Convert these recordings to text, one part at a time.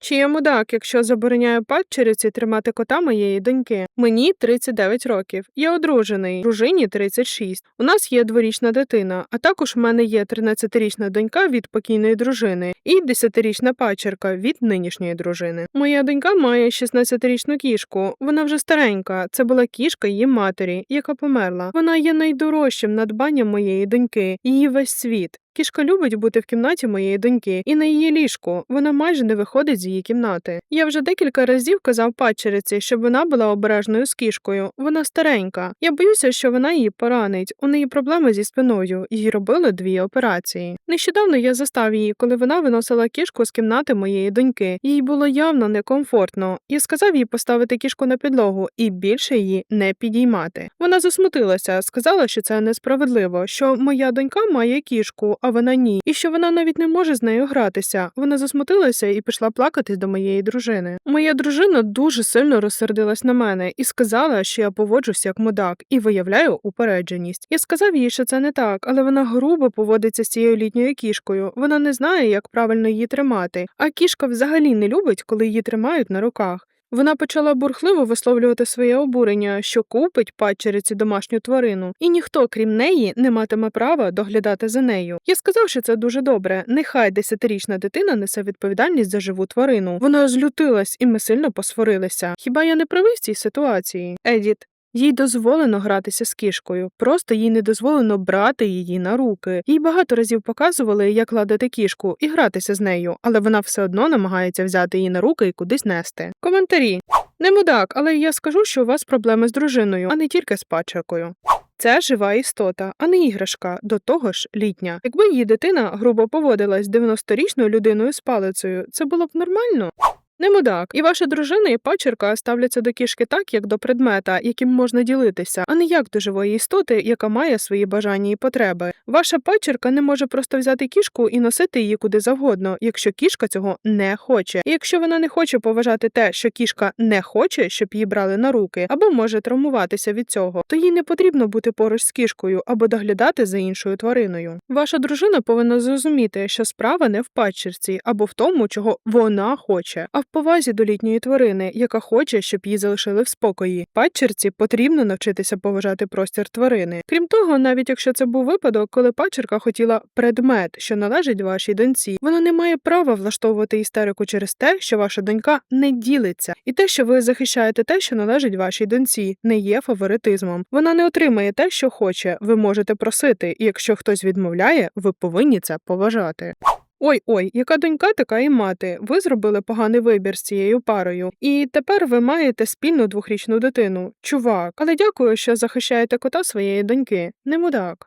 Чи я мудак, якщо забороняю падчериці тримати кота моєї доньки? Мені 39 років. Я одружений, дружині 36. У нас є дворічна дитина, а також в мене є 13-річна донька від покійної дружини і 10-річна падчерка від нинішньої дружини. Моя донька має 16-річну кішку. Вона вже старенька. Це була кішка її матері, яка померла. Вона є найдорожчим надбанням моєї доньки, її весь світ. Кішка любить бути в кімнаті моєї доньки і на її ліжку. Вона майже не виходить з її кімнати. Я вже декілька разів казав падчериці, щоб вона була обережною з кішкою. Вона старенька. Я боюся, що вона її поранить. У неї проблеми зі спиною. Їй робили дві операції. Нещодавно я застав її, коли вона виносила кішку з кімнати моєї доньки. Їй було явно некомфортно. Я сказав їй поставити кішку на підлогу і більше її не підіймати. Вона засмутилася, сказала, що це несправедливо, що моя донька має кішку, а вона ні, і що вона навіть не може з нею гратися. Вона засмутилася і пішла плакати до моєї дружини. Моя дружина дуже сильно розсердилась на мене і сказала, що я поводжуся як мудак і виявляю упередженість. Я сказав їй, що це не так, але вона грубо поводиться з цією літньою кішкою. Вона не знає, як правильно її тримати. А кішка взагалі не любить, коли її тримають на руках. Вона почала бурхливо висловлювати своє обурення, що купить падчериці домашню тварину, і ніхто, крім неї, не матиме права доглядати за нею. Я сказав, що це дуже добре. Нехай десятирічна дитина несе відповідальність за живу тварину. Вона злютилась, і ми сильно посварилися. Хіба я не правий в цій ситуації? Едіт. Їй дозволено гратися з кішкою, просто їй не дозволено брати її на руки. Їй багато разів показували, як ладити кішку і гратися з нею, але вона все одно намагається взяти її на руки і кудись нести. Коментарі. Не мудак, але я скажу, що у вас проблеми з дружиною, а не тільки з падчеркою. Це жива істота, а не іграшка, до того ж літня. Якби її дитина грубо поводилась з 90-річною людиною з палицею, це було б нормально. Не мудак, і ваша дружина і пачерка ставляться до кішки так, як до предмета, яким можна ділитися, а не як до живої істоти, яка має свої бажання і потреби. Ваша пачерка не може просто взяти кішку і носити її куди завгодно, якщо кішка цього не хоче. І якщо вона не хоче поважати те, що кішка не хоче, щоб її брали на руки, або може травмуватися від цього, то їй не потрібно бути поруч з кішкою або доглядати за іншою твариною. Ваша дружина повинна зрозуміти, що справа не в падчерці або в тому, чого вона хоче, а повазі до літньої тварини, яка хоче, щоб її залишили в спокої. Падчерці потрібно навчитися поважати простір тварини. Крім того, навіть якщо це був випадок, коли падчерка хотіла предмет, що належить вашій доньці, вона не має права влаштовувати істерику через те, що ваша донька не ділиться, і те, що ви захищаєте те, що належить вашій доньці, не є фаворитизмом. Вона не отримає те, що хоче. Ви можете просити, і якщо хтось відмовляє, ви повинні це поважати. Ой ой, яка донька, така і мати. Ви зробили поганий вибір з цією парою, і тепер ви маєте спільну двохрічну дитину. Чувак, але дякую, що захищаєте кота своєї доньки. Не мудак.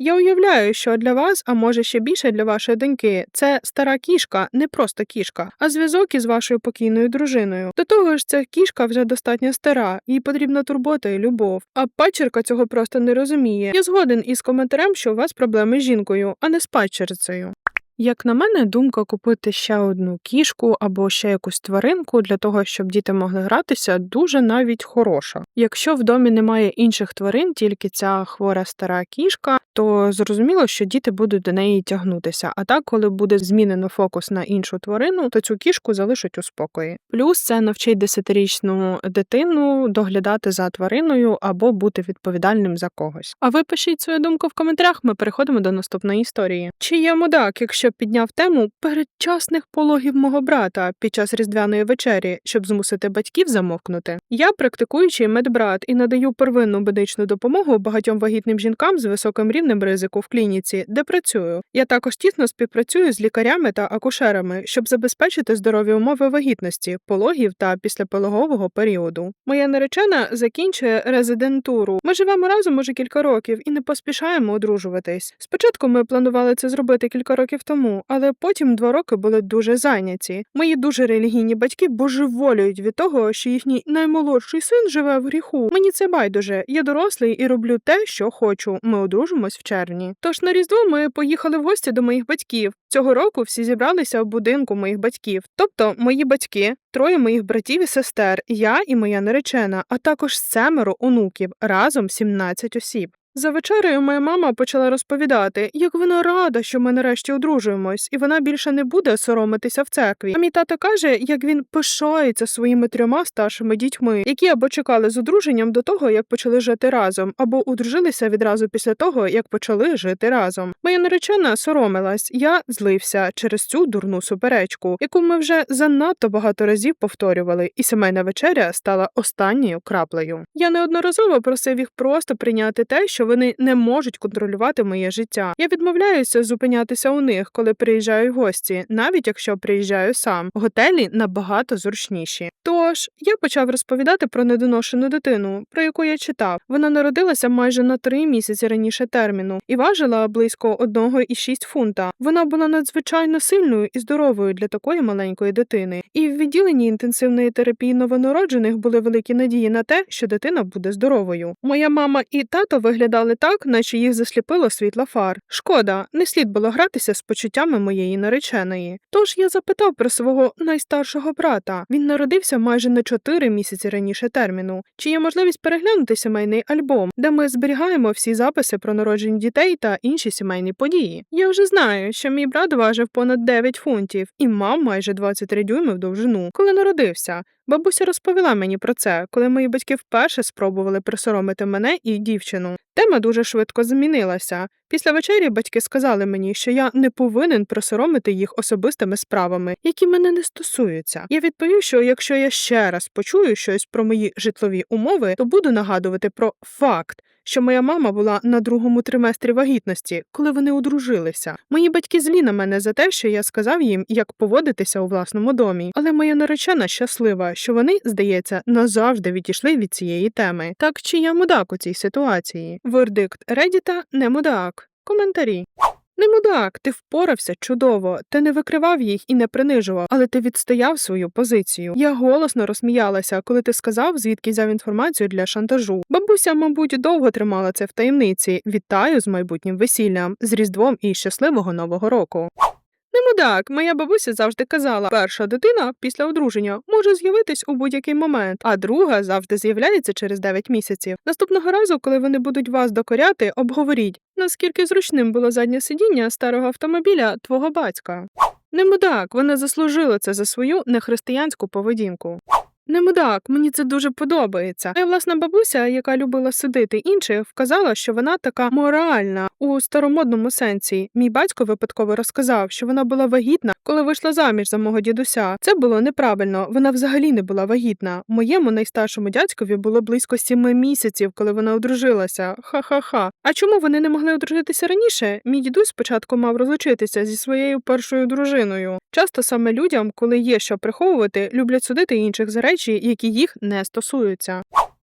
Я уявляю, що для вас, а може ще більше для вашої доньки, це стара кішка, не просто кішка, а зв'язок із вашою покійною дружиною. До того ж, ця кішка вже достатньо стара, їй потрібна турбота і любов. А пачерка цього просто не розуміє. Я згоден із коментарем, що у вас проблеми з жінкою, а не з пачерцею. Як на мене, думка купити ще одну кішку або ще якусь тваринку для того, щоб діти могли гратися, дуже навіть хороша. Якщо в домі немає інших тварин, тільки ця хвора стара кішка, то зрозуміло, що діти будуть до неї тягнутися. А так, коли буде змінено фокус на іншу тварину, то цю кішку залишать у спокої. Плюс це навчить десятирічну дитину доглядати за твариною або бути відповідальним за когось. А ви пишіть свою думку в коментарях. Ми переходимо до наступної історії. Чи я мудак, якщо підняв тему передчасних пологів мого брата під час різдвяної вечері, щоб змусити батьків замовкнути? Я практикуючий медбрат і надаю первинну медичну допомогу багатьом вагітним жінкам з високим рівнем ризику в клініці, де працюю. Я також тісно співпрацюю з лікарями та акушерами, щоб забезпечити здорові умови вагітності, пологів та післяпологового періоду. Моя наречена закінчує резидентуру. Ми живемо разом уже кілька років і не поспішаємо одружуватись. Спочатку ми планували це зробити кілька років тому, але потім два роки були дуже зайняті. Мої дуже релігійні батьки божеволюють від того, що їхній наймолодший син живе в гріху. Мені це байдуже. Я дорослий і роблю те, що хочу. Ми одружимось в червні. Тож на різдво ми поїхали в гості до моїх батьків. Цього року всі зібралися в будинку моїх батьків, тобто мої батьки, троє моїх братів і сестер, я і моя наречена, а також семеро онуків, разом 17 осіб. За вечерею моя мама почала розповідати, як вона рада, що ми нарешті одружуємось, і вона більше не буде соромитися в церкві. А мій тато каже, як він пишається своїми трьома старшими дітьми, які або чекали з одруженням до того, як почали жити разом, або одружилися відразу після того, як почали жити разом. Моя наречена соромилась, я злився через цю дурну суперечку, яку ми вже занадто багато разів повторювали, і сімейна вечеря стала останньою краплею. Я неодноразово просив їх просто прийняти те, що вони не можуть контролювати моє життя. Я відмовляюся зупинятися у них, коли приїжджаю в гості, навіть якщо приїжджаю сам. Готелі набагато зручніші. Тож я почав розповідати про недоношену дитину, про яку я читав. Вона народилася майже на три місяці раніше терміну і важила близько 1,6 фунта. Вона була надзвичайно сильною і здоровою для такої маленької дитини. І в відділенні інтенсивної терапії новонароджених були великі надії на те, що дитина буде здоровою. Моя мама і тато виглядали так, наче їх засліпило світло фар. Шкода, не слід було гратися з почуттями моєї нареченої. Тож я запитав про свого найстаршого брата. Він народився майже на 4 місяці раніше терміну. Чи є можливість переглянути сімейний альбом, де ми зберігаємо всі записи про народження дітей та інші сімейні події? Я вже знаю, що мій брат важив понад 9 фунтів і мав майже 23 дюйми в довжину, коли народився. Бабуся розповіла мені про це, коли мої батьки вперше спробували присоромити мене і дівчину. Тема дуже швидко змінилася. Після вечері батьки сказали мені, що я не повинен присоромити їх особистими справами, які мене не стосуються. Я відповів, що якщо я ще раз почую щось про мої житлові умови, то буду нагадувати про факт. Що моя мама була на другому триместрі вагітності, коли вони одружилися. Мої батьки злі на мене за те, що я сказав їм, як поводитися у власному домі. Але моя наречена щаслива, що вони, здається, назавжди відійшли від цієї теми. Так чи я мудак у цій ситуації? Вердикт Редіта не мудак. Коментарі. Не мудак, ти впорався чудово, ти не викривав їх і не принижував, але ти відстояв свою позицію. Я голосно розсміялася, коли ти сказав, звідки взяв інформацію для шантажу. Бабуся, мабуть, довго тримала це в таємниці. Вітаю з майбутнім весіллям, з Різдвом і щасливого нового року. Не мудак, моя бабуся завжди казала, перша дитина після одруження може з'явитись у будь-який момент, а друга завжди з'являється через 9 місяців. Наступного разу, коли вони будуть вас докоряти, обговоріть, наскільки зручним було заднє сидіння старого автомобіля твого батька. Не мудак, вона заслужила це за свою нехристиянську поведінку. Не мудак, мені це дуже подобається. Моя власна бабуся, яка любила судити інших, вказала, що вона така моральна у старомодному сенсі. Мій батько випадково розказав, що вона була вагітна, коли вийшла заміж за мого дідуся. Це було неправильно. Вона взагалі не була вагітна. Моєму найстаршому дядькові було близько сіми місяців, коли вона одружилася. Ха-ха-ха. А чому вони не могли одружитися раніше? Мій дідусь спочатку мав розлучитися зі своєю першою дружиною. Часто саме людям, коли є що приховувати, люблять судити інших за речі, які їх не стосуються.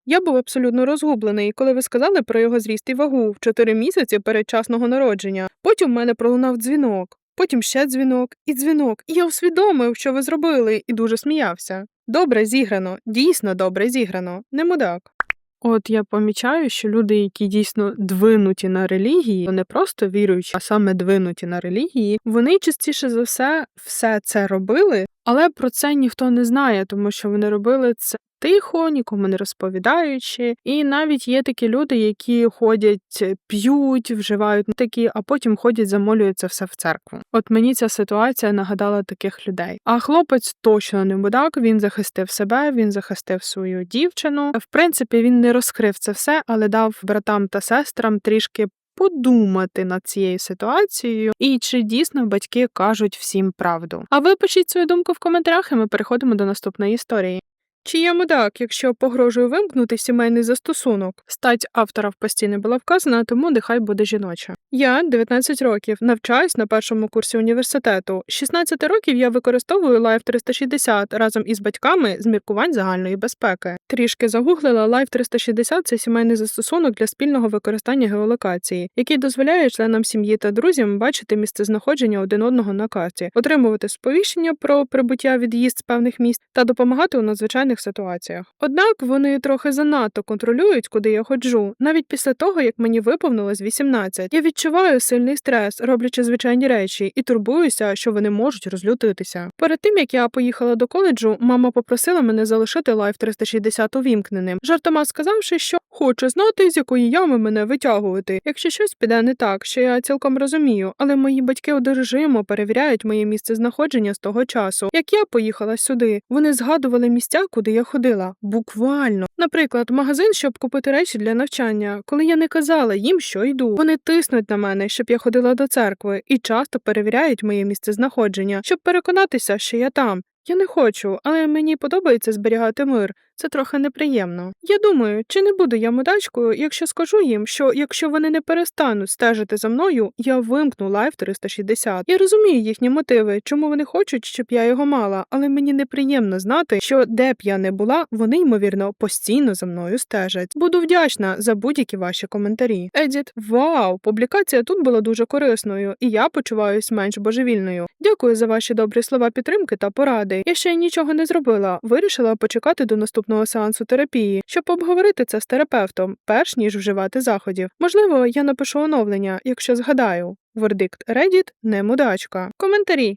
Я був абсолютно розгублений, коли ви сказали про його зріст і вагу в 4 місяці передчасного народження. Потім в мене пролунав дзвінок, потім ще дзвінок і дзвінок. І я усвідомив, що ви зробили, і дуже сміявся. Добре зіграно, дійсно добре зіграно, не мудак. От я помічаю, що люди, які дійсно двинуті на релігії, не просто віруючі, а саме двинуті на релігії, вони частіше за все все це робили, але про це ніхто не знає, тому що вони робили це тихо, нікому не розповідаючи. І навіть є такі люди, які ходять, п'ють, вживають такі, а потім ходять, замолюються все в церкву. От мені ця ситуація нагадала таких людей. А хлопець точно не мудак, він захистив себе, він захистив свою дівчину. В принципі, він не розкрив це все, але дав братам та сестрам трішки. Подумати над цією ситуацією і чи дійсно батьки кажуть всім правду. А ви пишіть свою думку в коментарях, і ми переходимо до наступної історії. Чи є мудак, якщо погрожує вимкнути сімейний застосунок? Стать автора в пості не була вказана, тому нехай буде жіноча. Я 19 років, навчаюсь на першому курсі університету. З 16 років я використовую Live 360 разом із батьками з міркувань загальної безпеки. Трішки загуглила Live 360 – це сімейний застосунок для спільного використання геолокації, який дозволяє членам сім'ї та друзям бачити місце знаходження один одного на карті, отримувати сповіщення про прибуття від'їзд з певних місць та допомагати у надзвичайних різних ситуаціях. Однак вони трохи занадто контролюють, куди я ходжу, навіть після того, як мені виповнилось 18. Я відчуваю сильний стрес, роблячи звичайні речі, і турбуюся, що вони можуть розлютитися. Перед тим як я поїхала до коледжу, мама попросила мене залишити лайф 360 увімкненим, жартома сказавши, що хоче знати, з якої ями мене витягувати. Якщо щось піде не так, що я цілком розумію, але мої батьки одержимо перевіряють моє місце знаходження з того часу. Як я поїхала сюди, вони згадували місця, куди я ходила. Буквально. Наприклад, магазин, щоб купити речі для навчання. Коли я не казала їм, що йду, вони тиснуть на мене, щоб я ходила до церкви, і часто перевіряють моє місце знаходження, щоб переконатися, що я там. Я не хочу, але мені подобається зберігати мир. Це трохи неприємно. Я думаю, чи не буду я мудачкою, якщо скажу їм, що якщо вони не перестануть стежити за мною, я вимкну лайф 360. Я розумію їхні мотиви, чому вони хочуть, щоб я його мала, але мені неприємно знати, що де б я не була, вони ймовірно постійно за мною стежать. Буду вдячна за будь-які ваші коментарі. Едіт, вау! Публікація тут була дуже корисною, і я почуваюсь менш божевільною. Дякую за ваші добрі слова підтримки та поради. Я ще нічого не зробила. Вирішила почекати до наступного сеансу терапії, щоб обговорити це з терапевтом, перш ніж вживати заходів. Можливо, я напишу оновлення, якщо згадаю. Вердикт Reddit – не мудачка. Коментарі.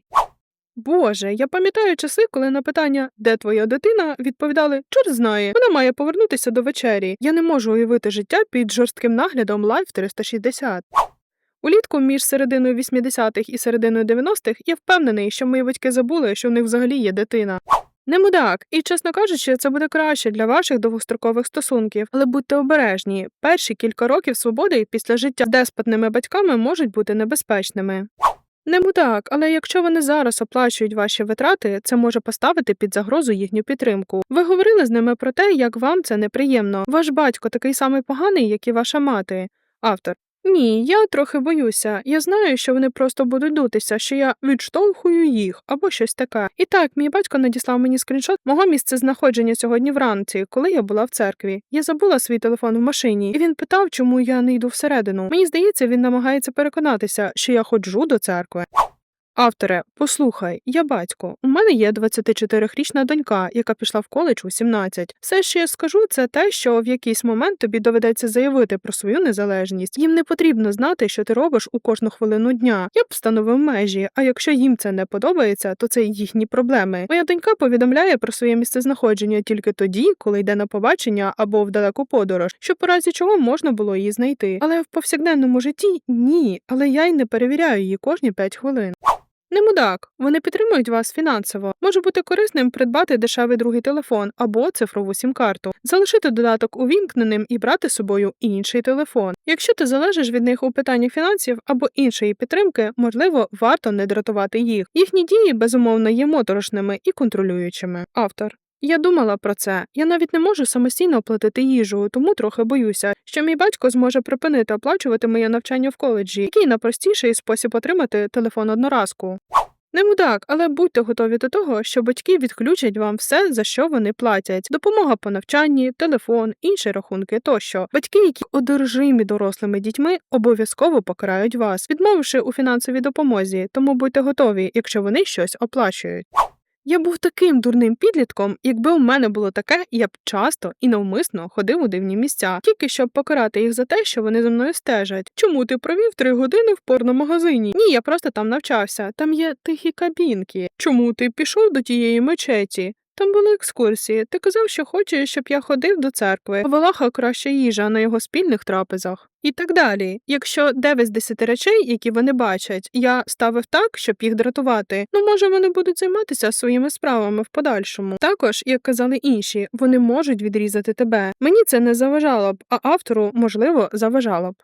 Боже, я пам'ятаю часи, коли на питання де твоя дитина відповідали чорт знає, вона має повернутися до вечері. Я не можу уявити життя під жорстким наглядом Life 360. Улітку між серединою 80-х і серединою 90-х я впевнений, що мої батьки забули, що в них взагалі є дитина. Не мудак, і чесно кажучи, це буде краще для ваших довгострокових стосунків, але будьте обережні. Перші кілька років свободи після життя з деспотними батьками можуть бути небезпечними. Не мудак, але якщо вони зараз оплачують ваші витрати, це може поставити під загрозу їхню підтримку. Ви говорили з ними про те, як вам це неприємно. Ваш батько такий самий поганий, як і ваша мати. Автор. Ні, я трохи боюся. Я знаю, що вони просто будуть дутися, що я відштовхую їх або щось таке. І так, мій батько надіслав мені скріншот мого місця знаходження сьогодні вранці, коли я була в церкві. Я забула свій телефон в машині, і він питав, чому я не йду всередину. Мені здається, він намагається переконатися, що я ходжу до церкви. Авторе, послухай, я батько. У мене є 24-річна донька, яка пішла в коледж у 17. Все, що я скажу, це те, що в якийсь момент тобі доведеться заявити про свою незалежність. Їм не потрібно знати, що ти робиш у кожну хвилину дня. Я б встановив межі. А якщо їм це не подобається, то це їхні проблеми. Моя донька повідомляє про своє місцезнаходження тільки тоді, коли йде на побачення або в далеку подорож, щоб у разі чого можна було її знайти. Але в повсякденному житті ні. Але я й не перевіряю її кожні 5 хвилин. Не мудак, вони підтримують вас фінансово. Може бути корисним придбати дешевий другий телефон або цифрову сім-карту, залишити додаток увімкненим і брати з собою інший телефон. Якщо ти залежиш від них у питанні фінансів або іншої підтримки, можливо, варто не дратувати їх. Їхні дії безумовно є моторошними і контролюючими. Автор. Я думала про це. Я навіть не можу самостійно оплатити їжу, тому трохи боюся, що мій батько зможе припинити оплачувати моє навчання в коледжі, який найпростіший спосіб отримати телефон одноразку. Не мудак, але будьте готові до того, що батьки відключать вам все, за що вони платять: допомога по навчанні, телефон, інші рахунки тощо. Батьки, які одержимі дорослими дітьми, обов'язково покарають вас, відмовивши у фінансовій допомозі, тому будьте готові, якщо вони щось оплачують. Я був таким дурним підлітком, якби у мене було таке, я б часто і навмисно ходив у дивні місця, тільки щоб покарати їх за те, що вони за мною стежать. Чому ти провів три години в порномагазині? Ні, я просто там навчався. Там є тихі кабінки. Чому ти пішов до тієї мечеті? Там були екскурсії. Ти казав, що хочеш, щоб я ходив до церкви. а Валаха краща їжа на його спільних трапезах. І так далі. Якщо 9 з 10 речей, які вони бачать, я ставив так, щоб їх дратувати, ну може вони будуть займатися своїми справами в подальшому. Також, як казали інші, вони можуть відрізати тебе. Мені це не заважало б, а автору, можливо, заважало б.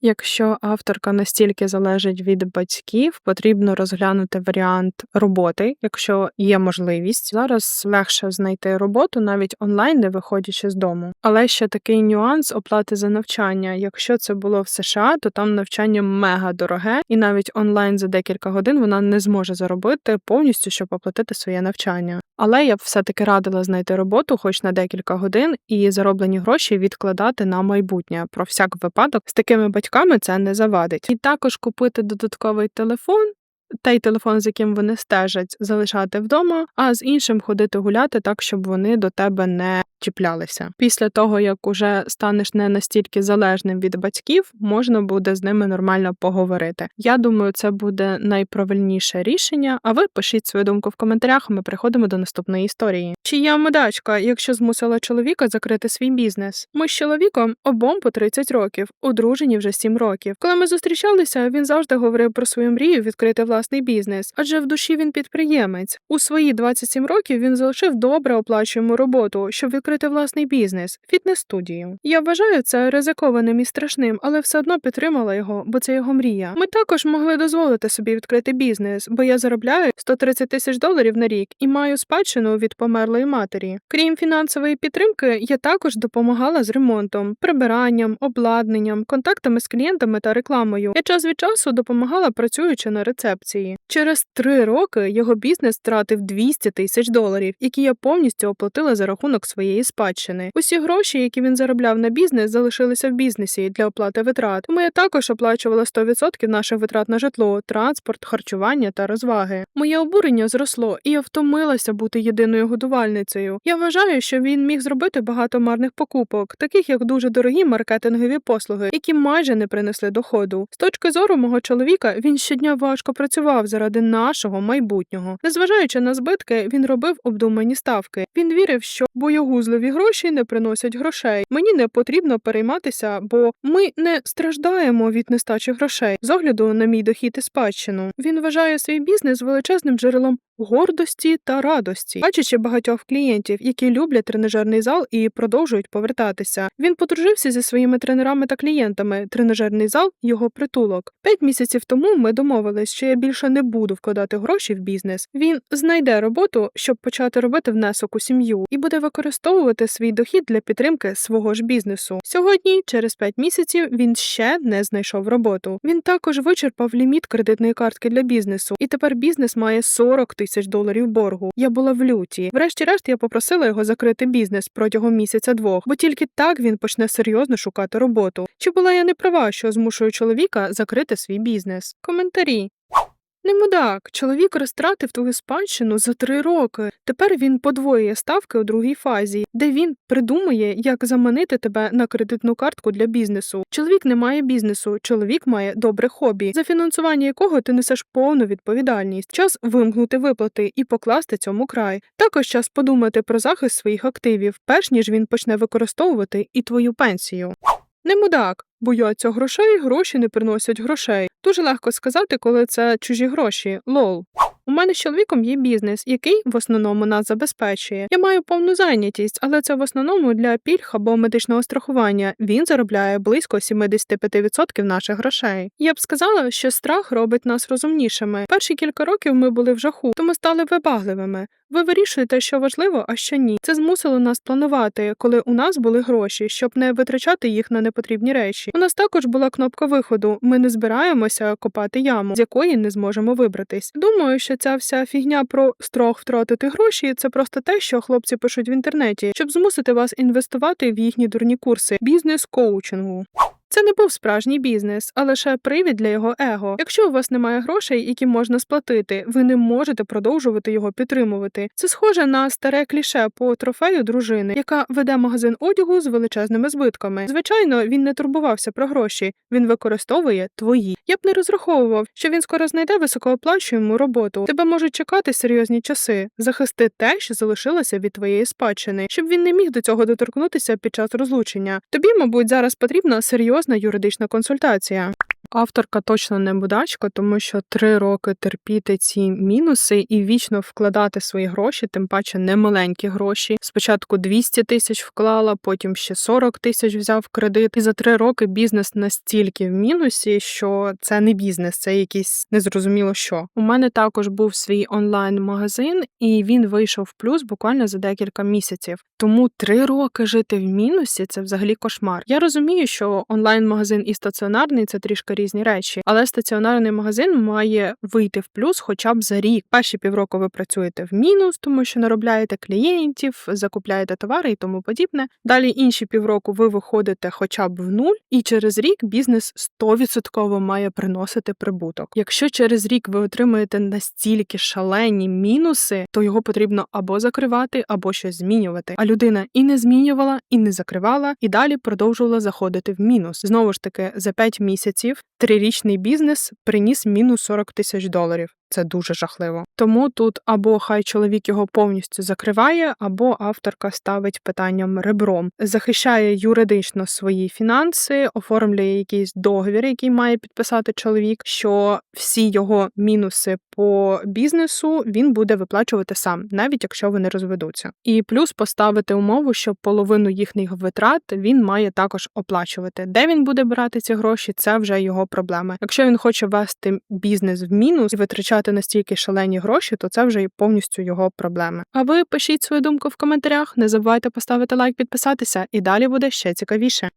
Якщо авторка настільки залежить від батьків, потрібно розглянути варіант роботи, якщо є можливість. Зараз легше знайти роботу навіть онлайн, не виходячи з дому. Але ще такий нюанс оплати за навчання. Якщо це було в США, то там навчання мега дороге, і навіть онлайн за декілька годин вона не зможе заробити повністю, щоб оплатити своє навчання. Але я б все-таки радила знайти роботу, хоч на декілька годин, і зароблені гроші відкладати на майбутнє. Про всяк випадок з такими батьками це не завадить. І також купити додатковий телефон. той телефон, з яким вони стежать, залишати вдома, а з іншим ходити гуляти так, щоб вони до тебе не чіплялися. Після того, як уже станеш не настільки залежним від батьків, можна буде з ними нормально поговорити. Я думаю, це буде найправильніше рішення. А ви пишіть свою думку в коментарях. Ми переходимо до наступної історії. Чи я медачка, якщо змусила чоловіка закрити свій бізнес? Ми з чоловіком обом по 30 років, одружені вже 7 років. Коли ми зустрічалися, він завжди говорив про свою мрію відкрити власний бізнес, адже в душі він підприємець. У свої 27 років він залишив добре оплачуємо роботу, щоб відкрити власний бізнес фітнес-студію. Я вважаю це ризикованим і страшним, але все одно підтримала його, бо це його мрія. Ми також могли дозволити собі відкрити бізнес, бо я заробляю 130 тисяч доларів на рік і маю спадщину від померлої матері. Крім фінансової підтримки, я також допомагала з ремонтом, прибиранням, обладнанням, контактами з клієнтами та рекламою. Я час від часу допомагала працюючи на рецепції. Через три роки його бізнес втратив 200 тисяч доларів, які я повністю оплатила за рахунок своєї спадщини. Усі гроші, які він заробляв на бізнес, залишилися в бізнесі для оплати витрат. Тому я також оплачувала 100% наших витрат на житло, транспорт, харчування та розваги. Моє обурення зросло, і я втомилася бути єдиною годувальницею. Я вважаю, що він міг зробити багато марних покупок, таких як дуже дорогі маркетингові послуги, які майже не принесли доходу. З точки зору мого чоловіка, він щодня важко працював заради нашого майбутнього. Незважаючи на збитки, він робив обдумані ставки. Він вірив, що боєгузливі гроші не приносять грошей. Мені не потрібно перейматися, бо ми не страждаємо від нестачі грошей з огляду на мій дохід і спадщину. Він вважає свій бізнес величезним джерелом гордості та радості, бачачи багатьох клієнтів, які люблять тренажерний зал і продовжують повертатися. Він подружився зі своїми тренерами та клієнтами. Тренажерний зал його притулок. П'ять місяців тому ми домовились, що я більше не буду вкладати гроші в бізнес. Він знайде роботу, щоб почати робити внесок у сім'ю, і буде використовувати свій дохід для підтримки свого ж бізнесу. Сьогодні, через п'ять місяців, він ще не знайшов роботу. Він також вичерпав ліміт кредитної картки для бізнесу, і тепер бізнес має 40 тисяч доларів боргу. Я була в люті. Врешті-решт я попросила його закрити бізнес протягом місяця-двох, бо тільки так він почне серйозно шукати роботу. Чи була я не права, що змушую чоловіка закрити свій бізнес? Коментарі. Не мудак, чоловік розтратив твою спадщину за три роки. Тепер він подвоює ставки у другій фазі, де він придумує, як заманити тебе на кредитну картку для бізнесу. Чоловік не має бізнесу, чоловік має добре хобі, за фінансування якого ти несеш повну відповідальність. Час вимкнути виплати і покласти цьому край. Також час подумати про захист своїх активів, перш ніж він почне використовувати і твою пенсію. Не мудак, бояться грошей, гроші не приносять грошей. Дуже легко сказати, коли це чужі гроші. Лол. У мене з чоловіком є бізнес, який в основному нас забезпечує. Я маю повну зайнятість, але це в основному для пільг або медичного страхування. Він заробляє близько 75% наших грошей. Я б сказала, що страх робить нас розумнішими. Перші кілька років ми були в жаху, тому стали вибагливими. Ви вирішуєте, що важливо, а що ні. Це змусило нас планувати, коли у нас були гроші, щоб не витрачати їх на непотрібні речі. У нас також була кнопка виходу. Ми не збираємося копати яму, з якої не зможемо вибратись. Думаю, що ця вся фігня про страх втратити гроші це просто те, що хлопці пишуть в інтернеті, щоб змусити вас інвестувати в їхні дурні курси бізнес-коучингу. Це не був справжній бізнес, а лише привід для його его. Якщо у вас немає грошей, які можна сплатити, ви не можете продовжувати його підтримувати. Це схоже на старе кліше по трофею дружини, яка веде магазин одягу з величезними збитками. Звичайно, він не турбувався про гроші, він використовує твої. Я б не розраховував, що він скоро знайде високооплачуєму роботу. Тебе можуть чекати серйозні часи. Захисти те, що залишилося від твоєї спадщини, щоб він не міг до цього доторкнутися під час розлучення. Тобі, мабуть, зараз потрібна серйозна юридична консультація. Авторка точно не будачка, тому що три роки терпіти ці мінуси і вічно вкладати свої гроші, тим паче немаленькі гроші. Спочатку 200 тисяч вклала, потім ще 40 тисяч взяв кредит. І за три роки бізнес настільки в мінусі, що це не бізнес, це якийсь незрозуміло що. У мене також був свій онлайн-магазин, і він вийшов в плюс буквально за декілька місяців. Тому три роки жити в мінусі це взагалі кошмар. Я розумію, що онлайн-магазин і стаціонарний це трішки різні речі, але стаціонарний магазин має вийти в плюс хоча б за рік. Перші півроку ви працюєте в мінус, тому що наробляєте клієнтів, закупляєте товари і тому подібне. Далі інші півроку ви виходите хоча б в нуль, і через рік бізнес 100% має приносити прибуток. Якщо через рік ви отримуєте настільки шалені мінуси, то його потрібно або закривати, або щось змінювати. Людина і не змінювала, і не закривала, і далі продовжувала заходити в мінус. Знову ж таки, за 5 місяців трирічний бізнес приніс мінус 40 тисяч доларів. Це дуже жахливо. Тому тут або хай чоловік його повністю закриває, або авторка ставить питанням ребром, захищає юридично свої фінанси, оформлює якийсь договір, який має підписати чоловік, що всі його мінуси по бізнесу він буде виплачувати сам, навіть якщо вони розведуться. І плюс поставити умову, що половину їхніх витрат він має також оплачувати. Де він буде брати ці гроші, це вже його проблеми. Якщо він хоче вести бізнес в мінус і витрачати настільки шалені гроші, то це вже і повністю його проблеми. А ви пишіть свою думку в коментарях, не забувайте поставити лайк, підписатися, і далі буде ще цікавіше.